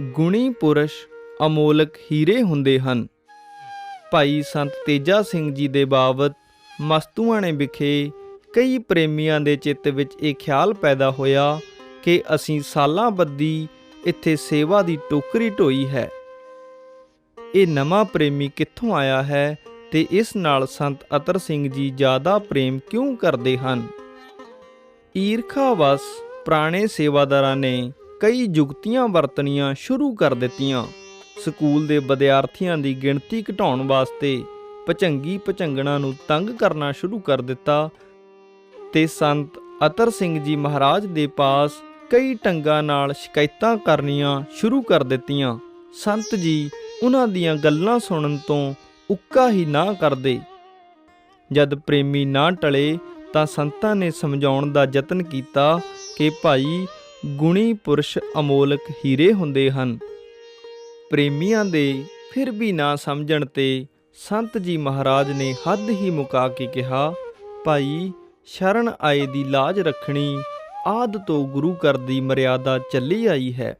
ਗੁਣੀ ਪੁਰਸ਼ ਅਮੋਲਕ ਹੀਰੇ ਹੁੰਦੇ ਹਨ। ਭਾਈ ਸੰਤ ਤੇਜਾ ਸਿੰਘ ਜੀ ਦੇ ਬਾਬਤ ਮਸਤੂਆਣੇ ਵਿਖੇ ਕਈ ਪ੍ਰੇਮੀਆਂ ਦੇ ਚਿੱਤ ਵਿੱਚ ਇਹ ਖਿਆਲ ਪੈਦਾ ਹੋਇਆ ਕਿ ਅਸੀਂ ਸਾਲਾਂ ਬੱਦੀ ਇੱਥੇ ਸੇਵਾ ਦੀ ਟੋਕਰੀ ਢੋਈ ਹੈ। ਇਹ ਨਵਾਂ ਪ੍ਰੇਮੀ ਕਿੱਥੋਂ ਆਇਆ ਹੈ ਤੇ ਇਸ ਨਾਲ ਸੰਤ ਅਤਰ ਸਿੰਘ ਜੀ ਜ਼ਿਆਦਾ ਪ੍ਰੇਮ ਕਿਉਂ ਕਰਦੇ ਹਨ? ਈਰਖਾ ਵਸ ਪੁਰਾਣੇ ਸੇਵਾਦਾਰਾਂ ਨੇ ਕਈ ਜੁਗਤੀਆਂ ਵਰਤਣੀਆਂ ਸ਼ੁਰੂ ਕਰ ਦਿੱਤੀਆਂ। ਸਕੂਲ ਦੇ ਵਿਦਿਆਰਥੀਆਂ ਦੀ ਗਿਣਤੀ ਘਟਾਉਣ ਵਾਸਤੇ ਭਚੰਗੀ ਭਚੰਗਣਾ ਨੂੰ ਤੰਗ ਕਰਨਾ ਸ਼ੁਰੂ ਕਰ ਦਿੱਤਾ ਤੇ ਸੰਤ ਅਤਰ ਸਿੰਘ ਜੀ ਮਹਾਰਾਜ ਦੇ ਪਾਸ ਕਈ ਟੰਗਾਂ ਨਾਲ ਸ਼ਿਕਾਇਤਾਂ ਕਰਨੀਆਂ ਸ਼ੁਰੂ ਕਰ ਦਿੱਤੀਆਂ। ਸੰਤ ਜੀ ਉਹਨਾਂ ਦੀਆਂ ਗੱਲਾਂ ਸੁਣਨ ਤੋਂ ਉੱਕਾ ਹੀ ਨਾ ਕਰਦੇ। ਜਦ ਪ੍ਰੇਮੀ ਨਾ ਟਲੇ ਤਾਂ ਸੰਤਾਂ ਨੇ ਸਮਝਾਉਣ ਦਾ ਯਤਨ ਕੀਤਾ ਕਿ ਭਾਈ ਗੁਣੀ ਪੁਰਸ਼ ਅਮੋਲਕ ਹੀਰੇ ਹੁੰਦੇ ਹਨ। ਪ੍ਰੇਮੀਆਂ ਦੇ ਫਿਰ ਵੀ ਨਾ ਸਮਝਣ ਤੇ ਸੰਤ ਜੀ ਮਹਾਰਾਜ ਨੇ ਹੱਦ ਹੀ ਮੁਕਾ ਕੇ ਕਿਹਾ, ਭਾਈ, ਸ਼ਰਨ ਆਏ ਦੀ ਲਾਜ ਰੱਖਣੀ ਆਦ ਤੋਂ ਗੁਰੂ ਘਰ ਦੀ ਮਰਿਆਦਾ ਚੱਲੀ ਆਈ ਹੈ।